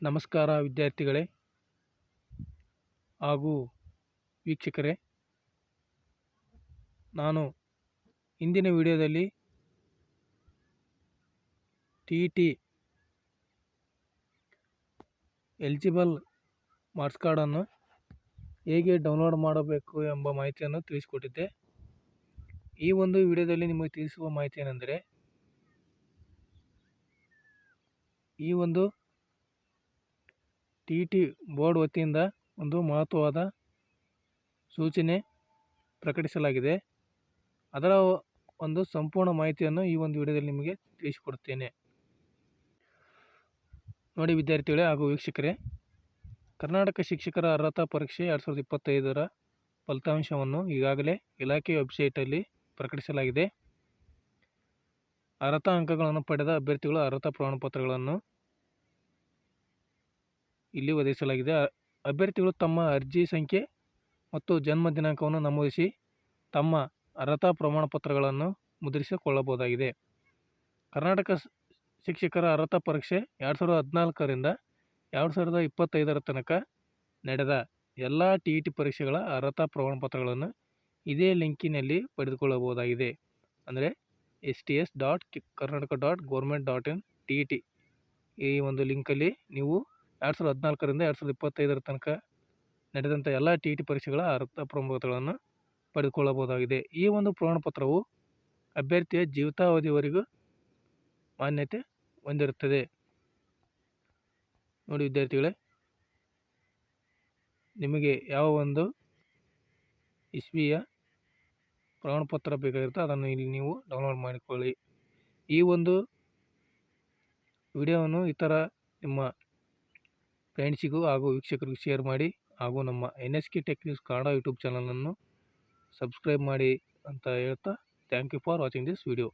ನಮಸ್ಕಾರ ವಿದ್ಯಾರ್ಥಿಗಳೇ ಹಾಗೂ ವೀಕ್ಷಕರೇ. ನಾನು ಇಂದಿನ ವಿಡಿಯೋದಲ್ಲಿ ಟಿ ಟಿ ಎಲಿಜಿಬಲ್ ಮಾರ್ಕ್ಸ್ ಕಾರ್ಡನ್ನು ಹೇಗೆ ಡೌನ್ಲೋಡ್ ಮಾಡಬೇಕು ಎಂಬ ಮಾಹಿತಿಯನ್ನು ತಿಳಿಸಿಕೊಟ್ಟಿದ್ದೆ. ಈ ಒಂದು ವಿಡಿಯೋದಲ್ಲಿ ನಿಮಗೆ ತಿಳಿಸುವ ಮಾಹಿತಿ ಏನೆಂದರೆ ಈ ಒಂದು ಟಿ ಟಿ ಬೋರ್ಡ್ ವತಿಯಿಂದ ಒಂದು ಮಹತ್ವವಾದ ಸೂಚನೆ ಪ್ರಕಟಿಸಲಾಗಿದೆ. ಅದರ ಒಂದು ಸಂಪೂರ್ಣ ಮಾಹಿತಿಯನ್ನು ಈ ಒಂದು ವಿಡಿಯೋದಲ್ಲಿ ನಿಮಗೆ ತಿಳಿಸಿಕೊಡುತ್ತೇನೆ. ನೋಡಿ ವಿದ್ಯಾರ್ಥಿಗಳೇ ಹಾಗೂ ವೀಕ್ಷಕರೇ, ಕರ್ನಾಟಕ ಶಿಕ್ಷಕರ ಅರ್ಹತಾ ಪರೀಕ್ಷೆ ಎರಡು ಸಾವಿರದ ಇಪ್ಪತ್ತೈದರ ಫಲಿತಾಂಶವನ್ನು ಈಗಾಗಲೇ ಇಲಾಖೆ ವೆಬ್ಸೈಟಲ್ಲಿ ಪ್ರಕಟಿಸಲಾಗಿದೆ. ಅರ್ಹತಾ ಅಂಕಗಳನ್ನು ಪಡೆದ ಅಭ್ಯರ್ಥಿಗಳು ಅರ್ಹತಾ ಪ್ರಮಾಣಪತ್ರಗಳನ್ನು ಇಲ್ಲಿ ಒದಗಿಸಲಾಗಿದೆ. ಅಭ್ಯರ್ಥಿಗಳು ತಮ್ಮ ಅರ್ಜಿ ಸಂಖ್ಯೆ ಮತ್ತು ಜನ್ಮ ದಿನಾಂಕವನ್ನು ನಮೂದಿಸಿ ತಮ್ಮ ಅರ್ಹತಾ ಪ್ರಮಾಣಪತ್ರಗಳನ್ನು ಮುದ್ರಿಸಿಕೊಳ್ಳಬಹುದಾಗಿದೆ. ಕರ್ನಾಟಕ ಶಿಕ್ಷಕರ ಅರ್ಹತಾ ಪರೀಕ್ಷೆ ಎರಡು ಸಾವಿರದ ಹದಿನಾಲ್ಕರಿಂದ ಎರಡು ಸಾವಿರದ ಇಪ್ಪತ್ತೈದರ ತನಕ ನಡೆದ ಎಲ್ಲ ಟಿ ಇ ಟಿ ಪರೀಕ್ಷೆಗಳ ಅರ್ಹತಾ ಪ್ರಮಾಣಪತ್ರಗಳನ್ನು ಇದೇ ಲಿಂಕಿನಲ್ಲಿ ಪಡೆದುಕೊಳ್ಳಬಹುದಾಗಿದೆ. ಅಂದರೆ S T S dot Karnataka dot government dot in T E T ಈ ಒಂದು ಲಿಂಕಲ್ಲಿ ನೀವು ಎರಡು ಸಾವಿರದ ಹದಿನಾಲ್ಕರಿಂದ ಎರಡು ಸಾವಿರದ ಇಪ್ಪತ್ತೈದರ ತನಕ ನಡೆದಂಥ ಎಲ್ಲ ಟಿ ಟಿ ಪರೀಕ್ಷೆಗಳ ಅರ್ಹತಾ ಪ್ರಮಾಣಪತ್ರಗಳನ್ನು ಪಡೆದುಕೊಳ್ಳಬಹುದಾಗಿದೆ. ಈ ಒಂದು ಪ್ರಮಾಣಪತ್ರವು ಅಭ್ಯರ್ಥಿಯ ಜೀವಿತಾವಧಿವರೆಗೂ ಮಾನ್ಯತೆ ಹೊಂದಿರುತ್ತದೆ. ನೋಡಿ ವಿದ್ಯಾರ್ಥಿಗಳೇ, ನಿಮಗೆ ಯಾವ ಒಂದು ಇಸ್ವಿಯ ಪ್ರಮಾಣಪತ್ರ ಬೇಕಾಗಿರುತ್ತೋ ಅದನ್ನು ಇಲ್ಲಿ ನೀವು ಡೌನ್ಲೋಡ್ ಮಾಡಿಕೊಳ್ಳಿ. ಈ ಒಂದು ವಿಡಿಯೋವನ್ನು ಇತರ ನಿಮ್ಮ ಫ್ರೆಂಡ್ಸಿಗೂ ಹಾಗೂ ವೀಕ್ಷಕರಿಗೂ ಶೇರ್ ಮಾಡಿ ಹಾಗೂ ನಮ್ಮ N S K tech news Kannada YouTube ಚಾನಲನ್ನು ಸಬ್ಸ್ಕ್ರೈಬ್ ಮಾಡಿ ಅಂತ ಹೇಳ್ತಾ thank you for watching this video.